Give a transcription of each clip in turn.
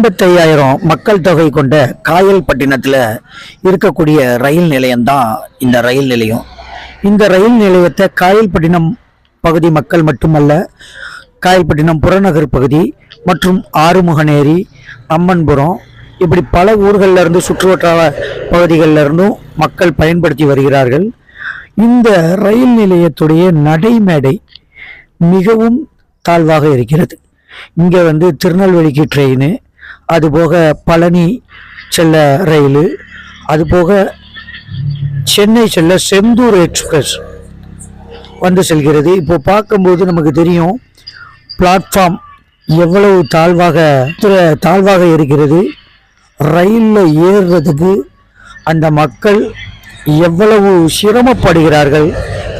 ஐம்பத்தையாயிரம் மக்கள் தொகை கொண்ட காயல்பட்டினத்தில் இருக்கக்கூடிய ரயில் நிலையம்தான் இந்த ரயில் நிலையம். இந்த ரயில் நிலையத்தை காயல்பட்டினம் பகுதி மக்கள் மட்டுமல்ல காயல்பட்டினம் புறநகர் பகுதி மற்றும் ஆறுமுகநேரி அம்மன்புரம் இப்படி பல ஊர்களில் இருந்து சுற்றுவட்டார பகுதிகளில் இருந்தும் மக்கள் பயன்படுத்தி வருகிறார்கள். இந்த ரயில் நிலையத்துடைய நடைமேடை மிகவும் தாழ்வாக இருக்கிறது. இங்கே வந்து திருநெல்வேலிக்கு ட்ரெயின் அதுபோக பழனி செல்ல ரயில் அதுபோக சென்னை செல்ல செந்தூர் எக்ஸ்பிரஸ் வந்து செல்கிறது. இப்போ பார்க்கும்போது நமக்கு தெரியும் பிளாட்ஃபார்ம் எவ்வளவு தாழ்வாக தாழ்வாக இருக்கிறது. ரயிலில் ஏறுறதுக்கு அந்த மக்கள் எவ்வளவு சிரமப்படுகிறார்கள்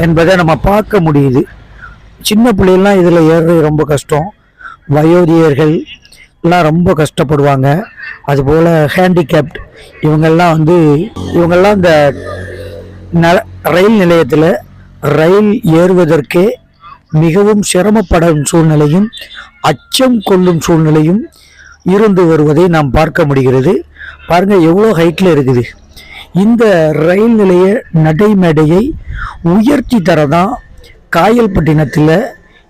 என்பதை நம்ம பார்க்க முடியுது. சின்ன பிள்ளைகள்லாம் இதில் ஏறுறது ரொம்ப கஷ்டம். வயோதிகர்கள் எல்லாம் ரொம்ப கஷ்டப்படுவாங்க. அதுபோல் ஹேண்டிகேப்ட் இவங்கெல்லாம் வந்து இவங்கெல்லாம் இந்த ந- ரயில் நிலையத்தில் ரயில் ஏறுவதற்கே மிகவும் சிரமப்படும் சூழ்நிலையும் அச்சம் கொள்ளும் சூழ்நிலையும் இருந்து வருவதை நாம் பார்க்க முடிகிறது. பாருங்கள் எவ்வளோ ஹைட்டில் இருக்குது. இந்த ரயில் நிலைய நடைமேடையை உயர்த்தி தரதான் காயல்பட்டினத்தில்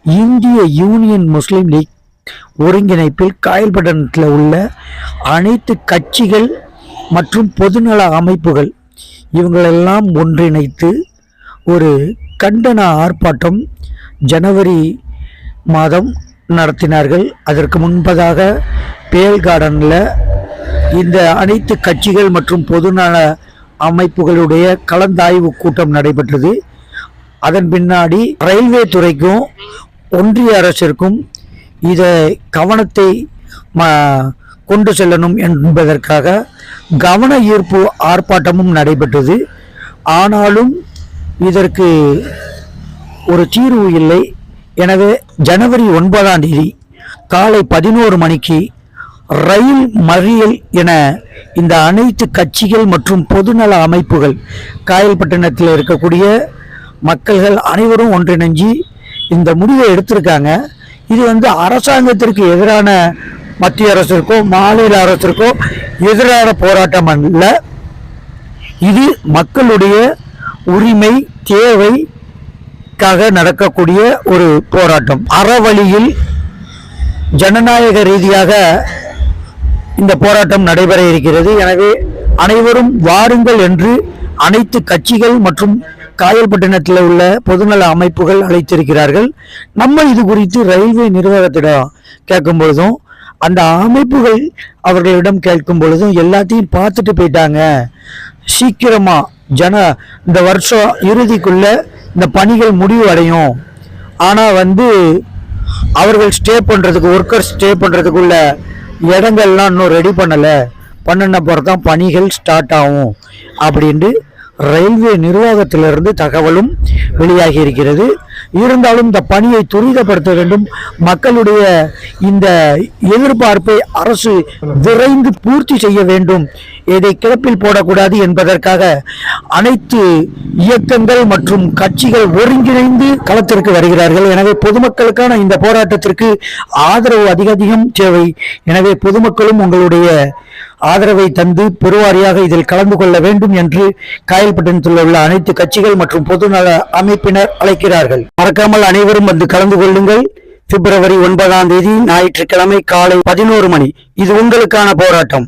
இந்திய யூனியன் முஸ்லீம் லீக் ஒருங்கிணைப்பில் காயல்பட்டினத்தில் உள்ள அனைத்து கட்சிகள் மற்றும் பொதுநல அமைப்புகள் இவங்களெல்லாம் ஒன்றிணைத்து ஒரு கண்டன ஆர்ப்பாட்டம் ஜனவரி மாதம் நடத்தினார்கள். அதற்கு முன்பதாக பேல் கார்டனில் இந்த அனைத்து கட்சிகள் மற்றும் பொதுநல அமைப்புகளுடைய கலந்தாய்வு கூட்டம் நடைபெற்றது. அதன் பின்னாடி ரயில்வே துறைக்கும் ஒன்றிய அரசிற்கும் இதை கவனத்தை ம- கொண்டு செல்லணும் என்பதற்காக கவன ஈர்ப்பு ஆர்ப்பாட்டமும் நடைபெற்றது. ஆனாலும் இதற்கு ஒரு தீர்வு இல்லை. எனவே ஜனவரி ஒன்பதாம் தேதி காலை பதினோரு மணிக்கு ரயில் மறியல் என இந்த அனைத்து கட்சிகள் மற்றும் பொதுநல அமைப்புகள் காயல்பட்டினத்தில் இருக்கக்கூடிய மக்கள்கள் அனைவரும் ஒன்றிணைஞ்சு இந்த முடிவை எடுத்திருக்காங்க. இது வந்து அரசாங்கத்திற்கு எதிரான மத்திய அரசிற்கோ மாநில அரசிற்கோ எதிரான போராட்டம் அல்ல. இது மக்களுடைய உரிமை தேவைக்காக நடக்கக்கூடிய ஒரு போராட்டம். அறவழியில் ஜனநாயக ரீதியாக இந்த போராட்டம் நடைபெற இருக்கிறது. எனவே அனைவரும் வாருங்கள் என்று அனைத்து கட்சிகள் மற்றும் காயல்பட்டினத்தில் உள்ள பொதுநல அமைப்புகள் அழைத்திருக்கிறார்கள். நம்ம இது குறித்து ரயில்வே நிர்வாகத்திடம் கேட்கும் பொழுதும் அந்த அமைப்புகள் அவர்களிடம் கேட்கும் பொழுதும் எல்லாத்தையும் பார்த்துட்டு போயிட்டாங்க. சீக்கிரமாக ஜன இந்த வருஷம் இறுதிக்குள்ள இந்த பணிகள் முடிவு அடையும். ஆனால் வந்து அவர்கள் ஸ்டே பண்ணுறதுக்கு ஒர்க்கர் ஸ்டே பண்ணுறதுக்குள்ள இடங்கள்லாம் இன்னும் ரெடி பண்ணலை. பண்ணின பிறகு தான் பணிகள் ஸ்டார்ட் ஆகும். அப்படின்ட்டு ரயில்வே நிர்வாகத்திலிருந்து தகவலும் வெளியாகி இருக்கிறது இருந்தாலும் இந்த பணியை துரிதப்படுத்த வேண்டும். மக்களுடைய இந்த எதிர்பார்ப்பை அரசு விரைந்து பூர்த்தி செய்ய வேண்டும். இதை கிடப்பில் போடக்கூடாது என்பதற்காக அனைத்து இயக்கங்கள் மற்றும் கட்சிகள் ஒருங்கிணைந்து களத்திற்கு வருகிறார்கள். எனவே பொதுமக்களுக்கான இந்த போராட்டத்திற்கு ஆதரவு அதிக அதிகம் தேவை. எனவே பொதுமக்களும் உங்களுடைய ஆதரவை தந்து பெருவாரியாக இதில் கலந்து கொள்ள வேண்டும் என்று காயல்பட்டினத்தில் உள்ள அனைத்து கட்சிகள் மற்றும் பொதுநல அமைப்பினர் அழைக்கிறார்கள். மறக்காமல் அனைவரும் வந்து கலந்து கொள்ளுங்கள். பிப்ரவரி ஒன்பதாம் தேதி ஞாயிற்றுக்கிழமை காலை பதினோரு மணி. இது உங்களுக்கான போராட்டம்.